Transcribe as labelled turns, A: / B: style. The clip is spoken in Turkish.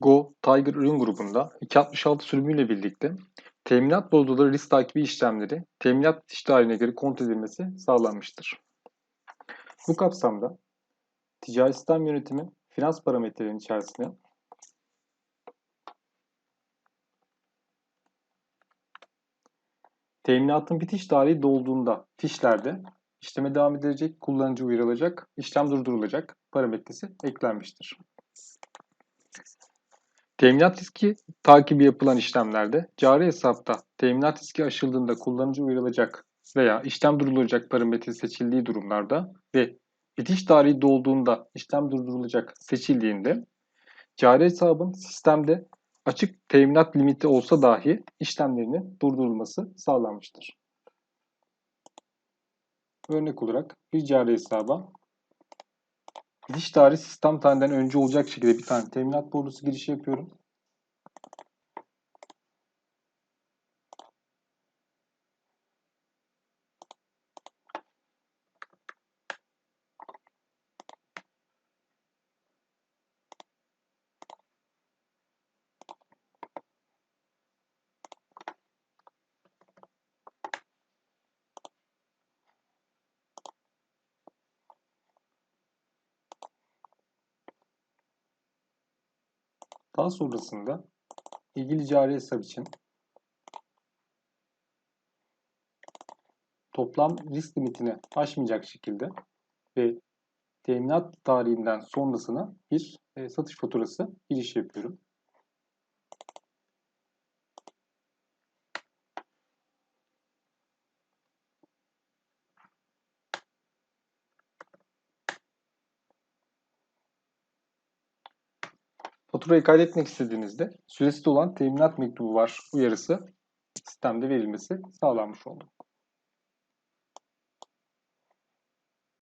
A: Go, Tiger ürün grubunda 266 sürümüyle birlikte teminat bozulları risk takibi işlemleri teminat bitiş tarihine göre kontrol edilmesi sağlanmıştır. Bu kapsamda ticari sistem yönetimi finans parametrelerinin içerisine teminatın bitiş tarihi dolduğunda fişlerde işleme devam edilecek, kullanıcı uyarılacak, işlem durdurulacak parametresi eklenmiştir. Teminat riski takibi yapılan işlemlerde cari hesapta teminat riski aşıldığında kullanıcı uyarılacak veya işlem durdurulacak parametre seçildiği durumlarda ve bitiş tarihi dolduğunda işlem durdurulacak seçildiğinde cari hesabın sistemde açık teminat limiti olsa dahi işlemlerinin durdurulması sağlanmıştır. Örnek olarak bir cari hesaba Gidiş tarihi sistem tarihinden önce olacak şekilde bir tane teminat borcusu girişi yapıyorum. Daha sonrasında ilgili cari hesap için toplam risk limitini aşmayacak şekilde ve teminat tarihinden sonrasına bir e, satış faturası giriş yapıyorum. Faturayı kaydetmek istediğinizde süresi olan teminat mektubu var uyarısı sistemde verilmesi sağlanmış oldu.